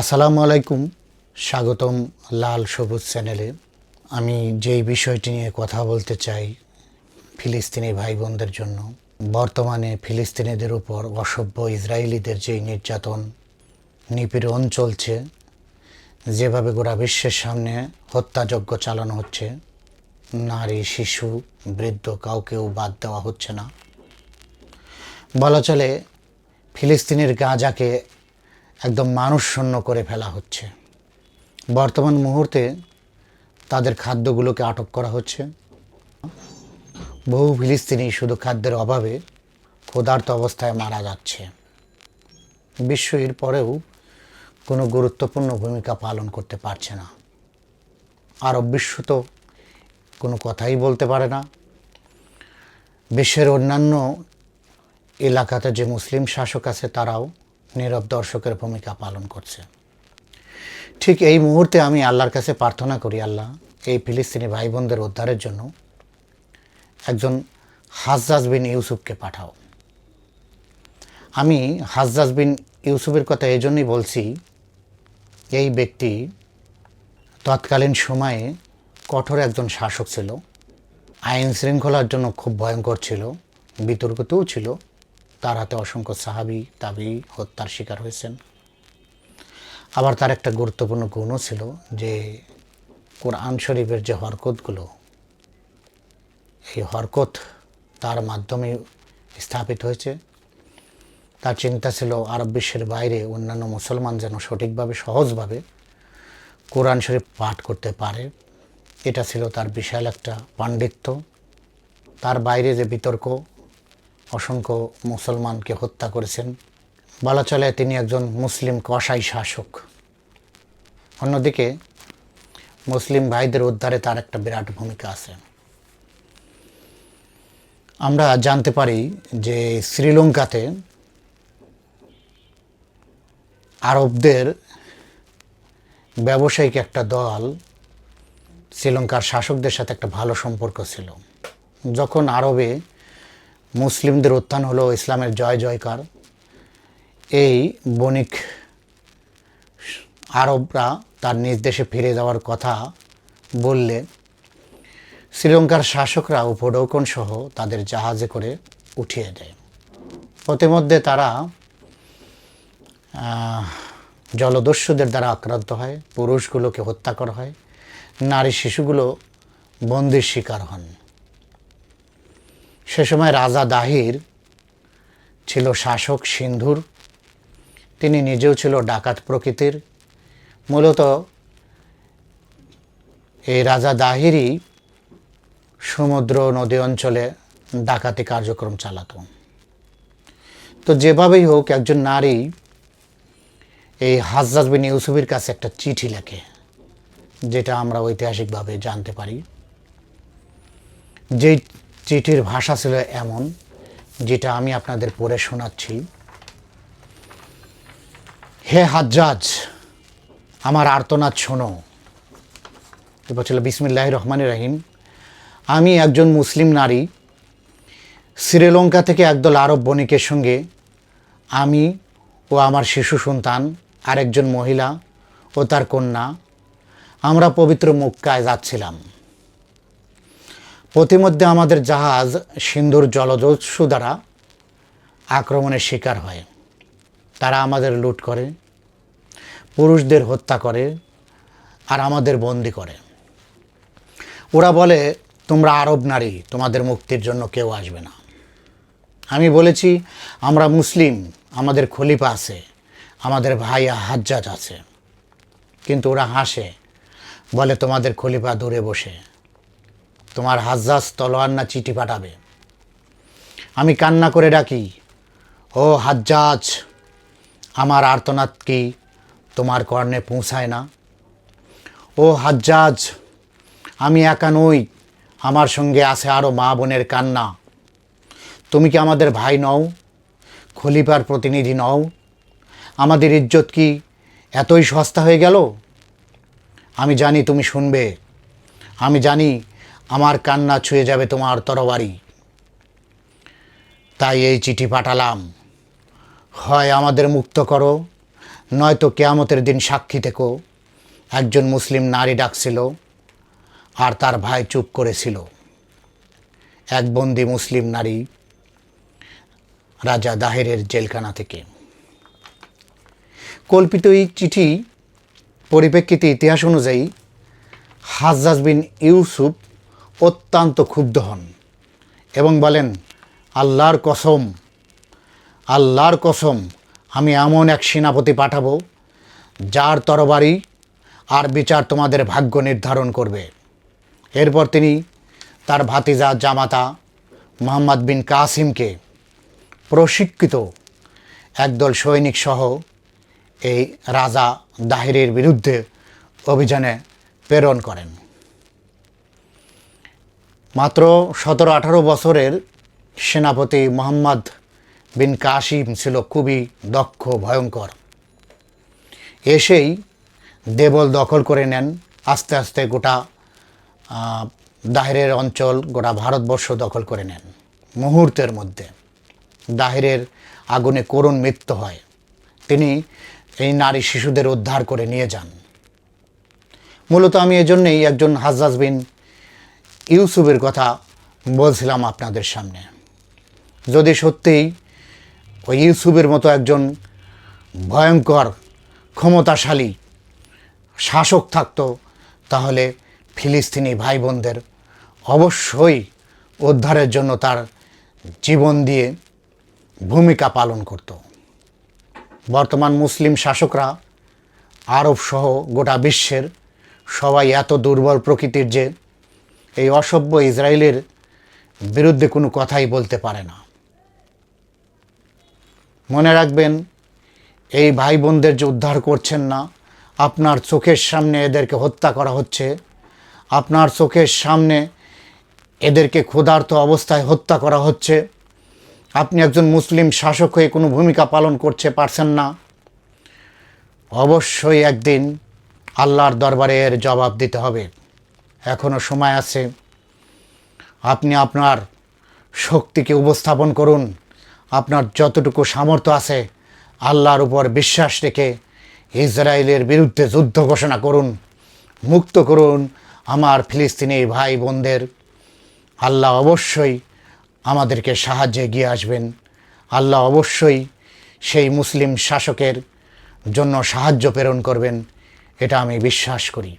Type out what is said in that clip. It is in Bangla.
আসসালামু আলাইকুম, স্বাগতম লাল সবুজ চ্যানেলে। আমি যেই বিষয়টি নিয়ে কথা বলতে চাই, ফিলিস্তিনি ভাই বোনদের জন্য। বর্তমানে ফিলিস্তিনিদের উপর অসভ্য ইসরায়েলিদের যেই নির্যাতন, নিপীড়ন চলছে, যেভাবে গোটা বিশ্বের সামনে হত্যাযজ্ঞ চালানো হচ্ছে, নারী, শিশু, বৃদ্ধ কাউকেও বাদ দেওয়া হচ্ছে না। বলা চলে, ফিলিস্তিনের গাজাকে একদম মানুষ শূন্য করে ফেলা হচ্ছে। বর্তমান মুহূর্তে তাদের খাদ্যগুলোকে আটক করা হচ্ছে। বহু ফিলিস্তিনি শুধু খাদ্যের অভাবে ক্ষুধার্ত অবস্থায় মারা যাচ্ছে। বিশ্ব এর পরেও কোনো গুরুত্বপূর্ণ ভূমিকা পালন করতে পারছে না। আরব বিশ্ব তো কোনো কথাই বলতে পারে না। বিশ্বের অন্যান্য এলাকাতে যে মুসলিম শাসক আছে তারাও নীরব দর্শকের ভূমিকা পালন করছে। ঠিক এই মুহূর্তে আমি আল্লাহর কাছে প্রার্থনা করি, আল্লাহ, এই ফিলিস্তিনি ভাই বোনদের উদ্ধারের জন্য একজন হাজ্জাজ বিন ইউসুফকে পাঠাও। আমি হাজ্জাজ বিন ইউসুফের কথা এই জন্যই বলছি, এই ব্যক্তি তৎকালীন সময়ে কঠোর একজন শাসক ছিল, আইন শৃঙ্খলার জন্য খুব ভয়ঙ্কর ছিল, বিতর্কতেও ছিল তার হাতে অসংখ্য সাহাবি তাবি হত্যার শিকার হয়েছেন। আবার তার একটা গুরুত্বপূর্ণ গুণও ছিল যে কোরআন শরীফের যে হরকতগুলো, এই হরকত তার মাধ্যমে স্থাপিত হয়েছে। তার চিন্তা ছিল আরব বিশ্বের বাইরে অন্যান্য মুসলমান যেন সঠিকভাবে, সহজভাবে কোরআন শরীফ পাঠ করতে পারে। এটা ছিল তার বিশাল একটা পাণ্ডিত্য। তার বাইরে যে বিতর্ক অসংখ্য মুসলমানকে হত্যা করেছেন। বলা চলে তিনি একজন মুসলিম কসাই শাসক। অন্যদিকে মুসলিম ভাইদের উদ্ধারে তার একটা বিরাট ভূমিকা আছে। আমরা জানতে পারি যে শ্রীলঙ্কাতে আরবদের ব্যবসায়িক একটা দল শ্রীলঙ্কার শাসকদের সাথে একটা ভালো সম্পর্ক ছিল। যখন আরবে মুসলিমদের উত্থান হলো ইসলামের জয় জয়কার। এই বণিক আরবরা তার নিজ দেশে ফিরে যাওয়ার কথা বললে শ্রীলঙ্কার শাসকরা উপডৌকন সহ তাদের জাহাজে করে উঠিয়ে দেয়। প্রতিমধ্যে তারা জলদস্যুদের দ্বারা আক্রান্ত হয়, পুরুষগুলোকে হত্যা করা হয়, নারী শিশুগুলো বন্দির শিকার হন। সে সময় রাজা দাহির ছিল শাসক সিন্ধুর। তিনি নিজেও ছিল ডাকাত প্রকৃতির। মূলত এই রাজা দাহিরই সমুদ্র নদী অঞ্চলে ডাকাতি কার্যক্রম চালাতো। তো যেভাবেই হোক, একজন নারী এই হাজ্জাজ বিন ইউসুফের কাছে একটা চিঠি লেখে, যেটা আমরা ঐতিহাসিকভাবে জানতে পারি। যেই চিঠির ভাষা ছিল এমন যেটা আমি আপনাদের পড়ে শোনাচ্ছি। হে হাজ্জাজ, আমার আর্তনাদ শোনো। এরপর ছিল বিসমিল্লাহ রহমান রাহিম। আমি একজন মুসলিম নারী, শ্রীলঙ্কা থেকে একদল আরব বণিকের সঙ্গে আমি ও আমার শিশু সন্তান, আরেকজন মহিলা ও তার কন্যা, আমরা পবিত্র মক্কায় যাচ্ছিলাম। প্রতিমধ্যে আমাদের জাহাজ সিন্ধুর জলদস্যু দ্বারা আক্রমণের শিকার হয়। তারা আমাদের লুট করে, পুরুষদের হত্যা করে আর আমাদের বন্দি করে। ওরা বলে, তোমরা আরব নারী, তোমাদের মুক্তির জন্য কেউ আসবে না। আমি বলেছি, আমরা মুসলিম, আমাদের খলিফা আছে, আমাদের ভাই হাজ্জাজ আছে। কিন্তু ওরা হাসে, বলে, তোমাদের খলিফা দূরে বসে। তোমার হাজ্জাজ তলোয়ার না চিঠি পাঠাবে। আমি কান্না করে ডাকি, ও হাজ্জাজ, আমার আর্তনাদ কি তোমার কর্ণে পৌঁছায় না? ও হাজ্জাজ, আমি একা নই, আমার সঙ্গে আছে আরও মা বোনের কান্না। তুমি কি আমাদের ভাই নও? খলিফার প্রতিনিধি নও? আমাদের ইজ্জত কি এতই সস্তা হয়ে গেল? আমি জানি তুমি শুনবে, আমি জানি আমার কান্না ছুঁয়ে যাবে তোমার তরবারি। তাই এই চিঠি পাঠালাম। হয় আমাদের মুক্ত করো, নয়তো কেয়ামতের দিন সাক্ষী থেকেও একজন মুসলিম নারী ডাকছিল আর তার ভাই চুপ করেছিল। এক বন্দি মুসলিম নারী রাজা দাহেরের জেলখানা থেকে। কল্পিত এই চিঠি পরিপ্রেক্ষিতে ইতিহাস অনুযায়ী হাজ্জাজ বিন ইউসুফ অত্যন্ত ক্ষুব্ধ হন এবং বলেন, আল্লাহর কসম আল্লাহর কসম, আমি এমন এক সেনাপতি পাঠাবো, যার তরবারি আর বিচার তোমাদের ভাগ্য নির্ধারণ করবে। এরপর তিনি তার ভাতিজা জামাতা মোহাম্মদ বিন কাসিমকে প্রশিক্ষিত একদল সৈনিক সহ এই রাজা দাহিরের বিরুদ্ধে অভিযানে প্রেরণ করেন। মাত্র সতেরো আঠারো বছরের সেনাপতি মোহাম্মদ বিন কাসিম ছিল খুবই দক্ষ, ভয়ঙ্কর। এসেই দেবল দখল করে নেন। আস্তে আস্তে গোটা দাহেরের অঞ্চল, গোটা ভারতবর্ষ দখল করে নেন মুহূর্তের মধ্যে। দাহেরের আগুনে করুণ মৃত্যু হয়। তিনি এই নারী শিশুদের উদ্ধার করে নিয়ে যান। মূলত আমি এজন্যই একজন হাজ্জাজ বিন ইউসুফের কথা বলছিলাম আপনাদের সামনে। যদি সত্যিই ওই ইউসুফের মতো একজন ভয়ঙ্কর, ক্ষমতাশালী শাসক থাকতো, তাহলে ফিলিস্তিনি ভাই বোনদের অবশ্যই উদ্ধারের জন্য তার জীবন দিয়ে ভূমিকা পালন করত। বর্তমান মুসলিম শাসকরা আরব সহ গোটা বিশ্বের সবাই এত দুর্বল প্রকৃতির যে এই অসভ্য ইসরায়েলের বিরুদ্ধে কোনো কথাই বলতে পারে না। মনে রাখবেন, এই ভাই বোনদের যে উদ্ধার করছেন না, আপনার চোখের সামনে এদেরকে হত্যা করা হচ্ছে, আপনার চোখের সামনে এদেরকে ক্ষুধার্ত অবস্থায় হত্যা করা হচ্ছে, আপনি একজন মুসলিম শাসক হয়ে কোনো ভূমিকা পালন করতে পারছেন না, অবশ্যই একদিন আল্লাহর দরবারে এর জবাব দিতে হবে। এখনও সময় আছে। আপনি আপনার শক্তিকে উপস্থাপন করুন। আপনার যতটুকু সামর্থ্য আছে, আল্লাহর উপর বিশ্বাস রেখে ইসরায়েলের বিরুদ্ধে যুদ্ধ ঘোষণা করুন, মুক্ত করুন আমার ফিলিস্তিনি ভাই বোনদের আল্লাহ অবশ্যই আমাদেরকে সাহায্যে এগিয়ে আসবেন। আল্লাহ অবশ্যই সেই মুসলিম শাসকের জন্য সাহায্য প্রেরণ করবেন, এটা আমি বিশ্বাস করি।